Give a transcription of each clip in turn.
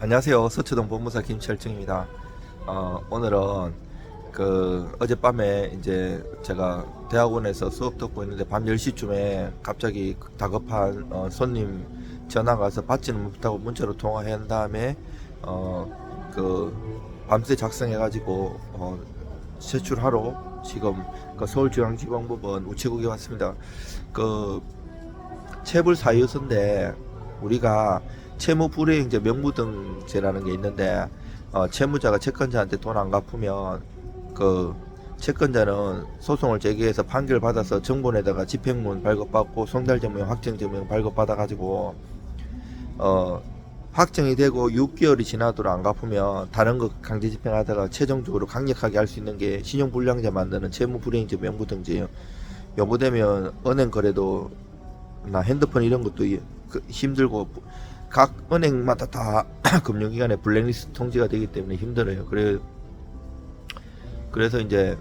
안녕하세요. 서초동 법무사 김철중입니다. 어, 오늘은 그 어젯밤에 이제 제가 대학원에서 수업 듣고 있는데 밤 10시쯤에 갑자기 다급한 어, 손님 전화가 와서 받지는 못하고 문자로 통화한 다음에 어 그 밤새 작성해가지고 어, 제출하러 지금 그 서울중앙지방법원 우체국에 왔습니다. 그 체불 사유서인데 우리가 채무 불이행제 명부등재라는 게 있는데 어, 채무자가 채권자한테 돈 안 갚으면 그 채권자는 소송을 제기해서 판결 받아서 정본에다가 집행문 발급받고 송달증명 확정증명 발급받아 가지고 어 확정이 되고 6개월이 지나도록 안 갚으면 다른 거 강제 집행하다가 최종적으로 강력하게 할 수 있는 게 신용불량자 만드는 채무불이행제 명부등재예요. 여부되면 은행 거래도 나 핸드폰 이런 것도 이- 그 힘들고 각 은행마다 다 금융기관에 블랙리스트 통지가 되기 때문에 힘들어요. 그래 그래서 이제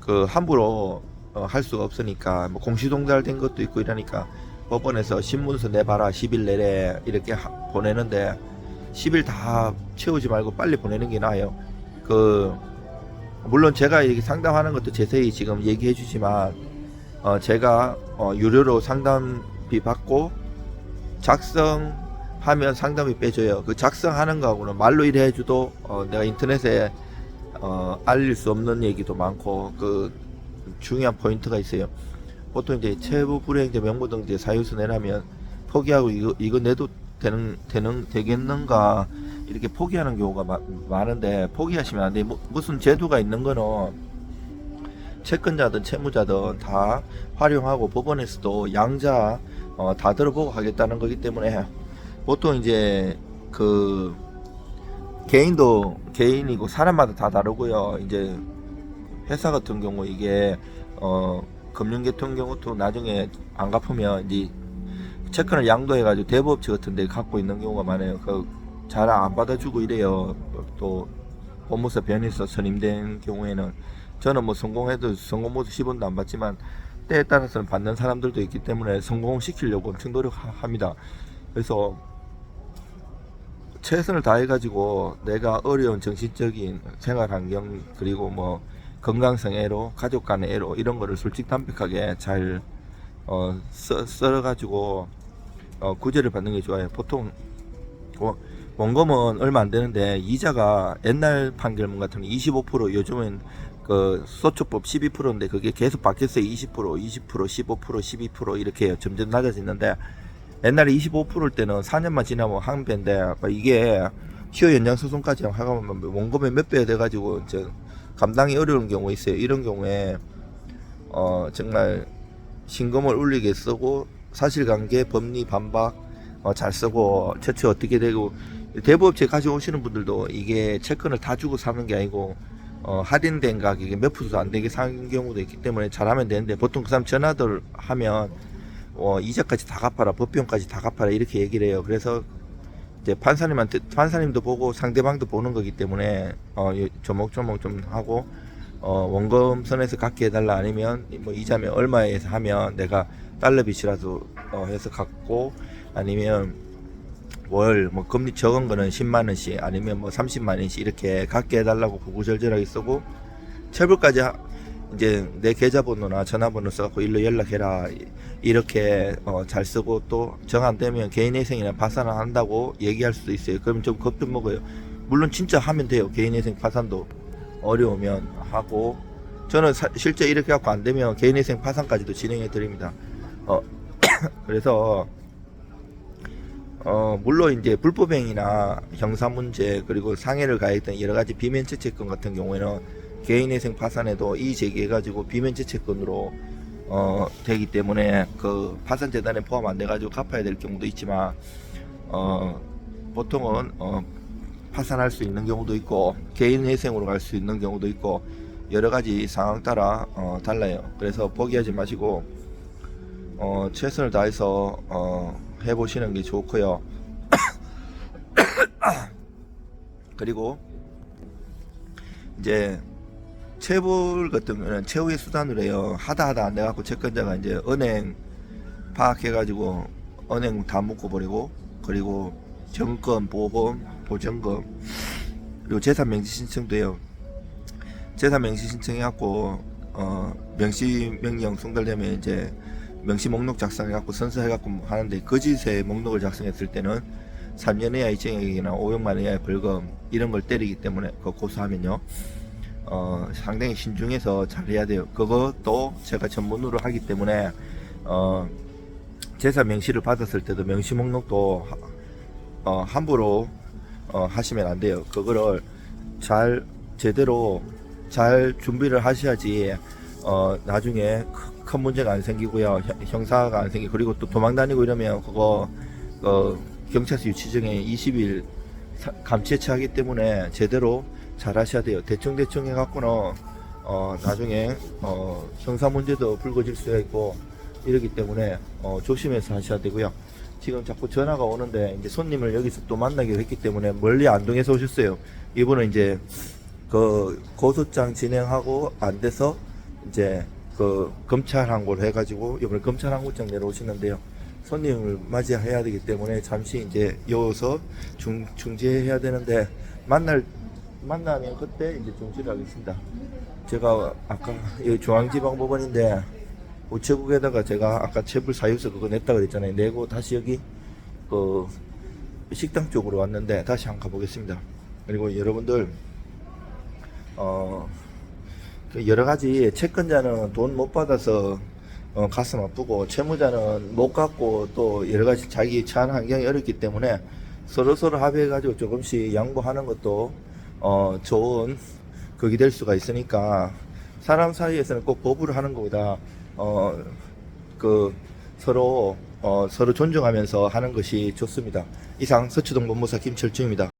그 함부로 어, 할 수가 없으니까 뭐 공시동달된 것도 있고 이러니까 법원에서 신문서 내봐라 10일 내래 이렇게 하- 보내는데 10일 다 채우지 말고 빨리 보내는 게 나아요. 그 물론 제가 이렇게 상담하는 것도 제세히 지금 얘기해 주지만 어, 제가 어, 유료로 상담비 받고 작성 하면 상담이 빼줘요. 그 작성하는 거하고는 말로 일해 해줘도 어, 내가 인터넷에 어, 알릴 수 없는 얘기도 많고 그 중요한 포인트가 있어요. 보통 이제 체부 불이행제 명부등재 사유서 내라면 포기하고 이거 이거 내도 되는 되는 되겠는가 이렇게 포기하는 경우가 마- 많은데 포기하시면 안 돼. 뭐, 무슨 제도가 있는 거는 채권자든 채무자든 다 활용하고 법원에서도 양자 어, 다 들어보고 하겠다는 거기 때문에 보통 이제 그 개인도 개인이고 사람마다 다 다르고요. 이제 회사 같은 경우 이게 어 금융계통 경우도 나중에 안 갚으면 이제 채권을 양도해가지고 대부업체 같은데 갖고 있는 경우가 많아요. 그 잘 안 받아주고 이래요. 또 법무사 변에서 선임된 경우에는 저는 뭐 성공해도 성공 모두 10원도 안 받지만 때에 따라서는 받는 사람들도 있기 때문에 성공시키려고 엄청 노력합니다. 그래서 최선을 다해가지고 내가 어려운 정신적인 생활 환경 그리고 뭐 건강성 애로 가족 간의 애로 이런 거를 솔직 담백하게 잘 어, 써, 썰어가지고 어, 구제를 받는 게 좋아요. 보통 뭐, 원금은 얼마 안 되는데 이자가 옛날 판결문 같은 거25% 요즘은 그 소초법 12%인데 그게 계속 바뀌었어요. 20%, 20%, 15%, 12% 이렇게. 점점 낮아지는데 옛날에 25%일 때는 4년만 지나면 한 배인데 이게 시효 연장 소송까지 하면 원금의 몇배 돼가지고 이제 감당이 어려운 경우 있어요. 이런 경우에 어 정말 신금을 울리게 쓰고 사실관계 법리 반박 어, 잘 쓰고 채취 어떻게 되고 대부업체 가져오시는 분들도 이게 채권을 다 주고 사는 게 아니고 어, 할인된 가격에 몇 프로도 안 되게 사는 경우도 있기 때문에 잘하면 되는데 보통 그 사람 전화들 하면 어, 이자까지 다 갚아라 법비용까지 다 갚아라 이렇게 얘기를 해요. 그래서 이제 판사님한테 판사님도 보고 상대방도 보는 거기 때문에 어, 이- 조목조목 좀 하고 어, 원금 선에서 갖게 해달라 아니면 뭐 이자면 얼마에서 하면 내가 달러 빚이라도 어, 해서 갖고 아니면 월 뭐 금리 적은 거는 10만 원씩 아니면 뭐 30만 원씩 이렇게 갖게 해달라고 구구절절하게 쓰고 체불까지 하- 이제 내 계좌번호나 전화번호 써갖고 일로 연락해라 이렇게 어, 잘 쓰고 또 정 안 되면 개인회생이나 파산을 한다고 얘기할 수도 있어요. 그럼 좀 겁도 먹어요. 물론 진짜 하면 돼요. 개인회생 파산도 어려우면 하고 저는 사- 실제 이렇게 갖고 안 되면 개인회생 파산까지도 진행해 드립니다. 어 그래서 어 물론 이제 불법행위나 형사 문제 그리고 상해를 가했던 여러 가지 비면체 채권 같은 경우에는 개인회생 파산에도 이의 제기해가지고 비면체 채권으로 어 되기 때문에 그 파산 재단에 포함 안 돼가지고 갚아야 될 경우도 있지만 어 보통은 어 파산할 수 있는 경우도 있고 개인 회생으로 갈 수 있는 경우도 있고 여러 가지 상황 따라 어 달라요. 그래서 포기하지 마시고 어 최선을 다해서 어 해보시는 게 좋고요. 그리고 이제 체불 같은 거는 최후의 수단으로 해요. 하다 하다 안 돼갖고 채권자가 이제 은행 파악해가지고 은행 다 묶어버리고 그리고 정권, 보험, 보증금 그리고 재산 명시 신청도요. 재산 명시 신청해갖고 어, 명시 명령 송달되면 이제 명시 목록 작성해갖고 선서해갖고 하는데 거짓의 목록을 작성했을 때는 3년 이하의 징역이나 500만 이하의 벌금 이런 걸 때리기 때문에 그 고소하면요. 어, 상당히 신중해서 잘 해야 돼요. 그것도 제가 전문으로 하기 때문에 어, 재산 명시를 받았을 때도 명시 목록도 하- 어, 함부로 어, 하시면 안 돼요. 그거를 잘 제대로 잘 준비를 하셔야지 어, 나중에 크- 큰 문제가 안 생기고요. 형- 형사가 안 생기고 그리고 또 도망 다니고 이러면 그거 어, 경찰서 유치증에 20일 사- 감치에 처하기 때문에 제대로 잘 하셔야 돼요. 대충 대충 해갖고는 어, 나중에 어, 형사 문제도 불거질 수가 있고 이러기 때문에 어, 조심해서 하셔야 되고요. 지금 자꾸 전화가 오는데 이제 손님을 여기서 또 만나기로 했기 때문에 멀리 안동에서 오셨어요. 이분은 이제 그 고소장 진행하고 안 돼서 이제 그 검찰 항고를 해가지고 이번에 검찰 항고장 내려오시는데요. 손님을 맞이해야 되기 때문에 잠시 이제 여기서 중, 중지해야 되는데 만날 만나면 그때 이제 중지를 하겠습니다. 제가 아까 여기 중앙지방법원인데 우체국에다가 제가 아까 체불 사유서 그거 냈다 그랬잖아요. 내고 다시 여기 그 식당 쪽으로 왔는데 다시 한번 가보겠습니다. 그리고 여러분들 어, 그 여러 가지 채권자는 돈 못 받아서 어, 가슴 아프고 채무자는 못 갚고 또 여러 가지 자기 처한 환경이 어렵기 때문에 서로 서로 합의해가지고 조금씩 양보하는 것도 어, 좋은 극이 될 수가 있으니까 사람 사이에서는 꼭 법으로 하는 것보다 어, 그 서로 어, 서로 존중하면서 하는 것이 좋습니다. 이상 서초동 법무사 김철중입니다.